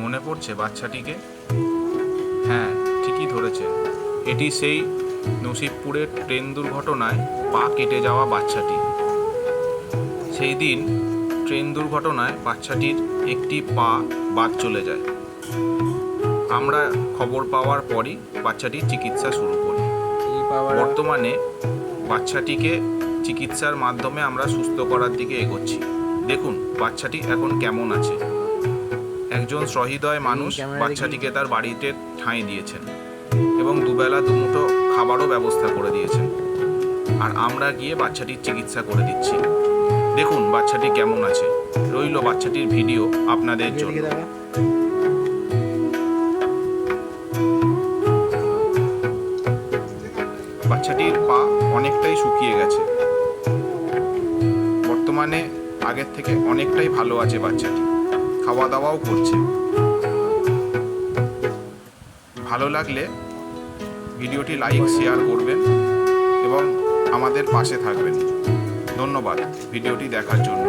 মনে পড়ছে বাচ্চাটিকে? হ্যাঁ ঠিকই ধরেছেন এটি সেই নসিবপুরের ট্রেন দুর্ঘটনায় পা কেটে যাওয়া বাচ্চাটি। সেই দিন ট্রেন দুর্ঘটনায় বাচ্চাটির একটি পা বাদ চলে যায়। আমরা খবর পাওয়ার পরই বাচ্চাটির চিকিৎসা শুরু করি। বর্তমানে বাচ্চাটিকে চিকিৎসার মাধ্যমে আমরা সুস্থ করার দিকে এগোচ্ছি। দেখুন বাচ্চাটি এখন কেমন আছে। একজন সহৃদয় মানুষ বাচ্চাটিকে তার বাড়িতে ঠাঁই দিয়েছেন এবং দুবেলা দুমুঠো খাবারও ব্যবস্থা করে দিয়েছেন। আর আমরা গিয়ে বাচ্চাটির চিকিৎসা করে দিচ্ছি। দেখুন বাচ্চাটি কেমন আছে। রইল বাচ্চাটির ভিডিও আপনাদের জন্য। বাচ্চাটির পা অনেকটাই শুকিয়ে গেছে। বর্তমানে আগের থেকে অনেকটাই ভালো আছে বাচ্চাটি। খাওয়া দাওয়াও করছে। ভালো লাগলে ভিডিওটি লাইক, শেয়ার করবেন এবং আমাদের পাশে থাকবেন। ধন্যবাদ ভিডিওটি দেখার জন্য।